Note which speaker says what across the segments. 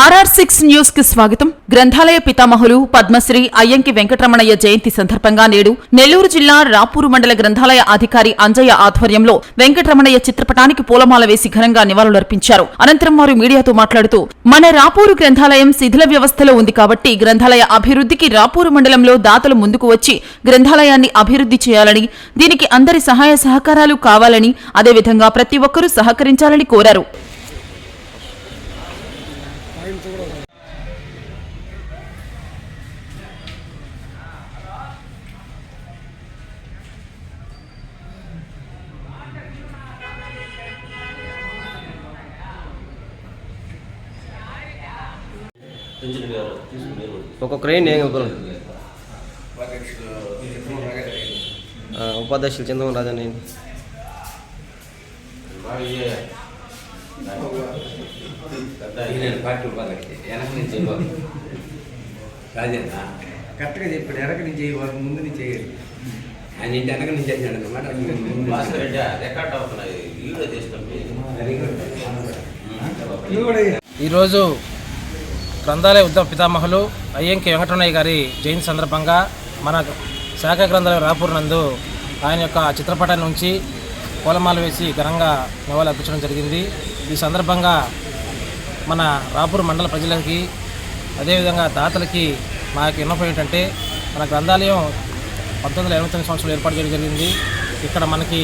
Speaker 1: RR six న్యూస్కి స్వాగతం. గ్రంథాలయ పితామహులు పద్మశ్రీ అయ్యంకి వెంకటరమణయ్య జయంతి సందర్భంగా నేడు నెల్లూరు జిల్లా రాపూరు మండల గ్రంథాలయ అధికారి అంజయ్య ఆధ్వర్యంలో వెంకటరమణయ్య చిత్రపటానికి పూలమాల వేసి ఘనంగా నివాళులర్పించారు. అనంతరం వారు మీడియాతో మాట్లాడుతూ మన రాపూరు గ్రంథాలయం శిథిల వ్యవస్థలో ఉంది కాబట్టి గ్రంథాలయ అభివృద్ధికి రాపూరు మండలంలో దాతలు ముందుకు వచ్చి గ్రంథాలయాన్ని అభివృద్ధి చేయాలని దీనికి అందరి సహాయ సహకారాలు కావాలని అదేవిధంగా ప్రతి ఒక్కరూ సహకరించాలని కోరారు.
Speaker 2: ఇంజనీర్ ఒక తీసుకుని
Speaker 3: ఏం ఉపాధ్యక్షులు చంద్రమోహన్ రాజా నేను
Speaker 4: నేను పార్టీ ఉపాధ్యక్ష వెనక నుంచి ఇవ్వాలి రాజేనా?
Speaker 5: కరెక్ట్గా చెప్పాడు. వెనక నుంచి చేయవాలి ముందు నుంచి చేయాలి
Speaker 4: ఆయన ఇంటి వెనక నుంచి చేసినాడు అనమాట
Speaker 2: రెడ్డి రికార్డ్ అవుతున్నాయి వీడియో
Speaker 6: ఈరోజు గ్రంథాలయ ఉద్యమ పితామహులు అయ్యంకి వెంకటరమణయ్య గారి జయంతి సందర్భంగా మన శాఖ గ్రంథాలయ రాపూర్ నందు ఆయన యొక్క చిత్రపటాన్ని ఉంచి పూలమాల వేసి ఘనంగా నివాళులు అర్పించడం జరిగింది. ఈ సందర్భంగా మన రాపూర్ మండల ప్రజలకి అదేవిధంగా దాతలకి మా యొక్క విన్నపం ఏంటంటే మన గ్రంథాలయం పంతొమ్మిది వందల ఎనభై తొమ్మిది సంవత్సరంలో ఏర్పాటు చేయడం జరిగింది. ఇక్కడ మనకి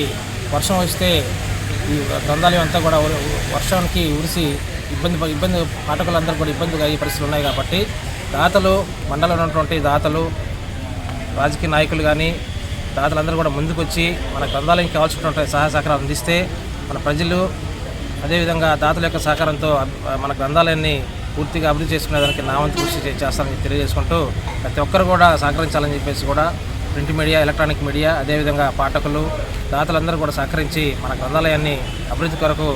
Speaker 6: వర్షం వస్తే ఈ గ్రంథాలయం అంతా కూడా వర్షానికి ఉరిసి ఇబ్బంది ఇబ్బంది పాఠకులందరూ కూడా ఇబ్బందిగా అయ్యే పరిస్థితులు ఉన్నాయి కాబట్టి దాతలు మండలంలో ఉన్నటువంటి దాతలు రాజకీయ నాయకులు కానీ దాతలందరూ కూడా ముందుకొచ్చి మన గ్రంథాలయం కావాల్సినటువంటి సహాయ సహకారం అందిస్తే మన ప్రజలు అదేవిధంగా దాతల యొక్క సహకారంతో మన గ్రంథాలయాన్ని పూర్తిగా అభివృద్ధి చేసుకునేదానికి నా వంతు కృషి చేస్తానని తెలియజేసుకుంటూ ప్రతి ఒక్కరు కూడా సహకరించాలని చెప్పేసి కూడా ప్రింట్ మీడియా ఎలక్ట్రానిక్ మీడియా అదేవిధంగా పాఠకులు దాతలందరూ కూడా సహకరించి మన గ్రంథాలయాన్ని అభివృద్ధి కొరకు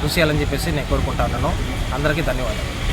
Speaker 6: కృషి చేయాలని చెప్పేసి నేను కోరుకుంటాను అందరికీ ధన్యవాదాలు.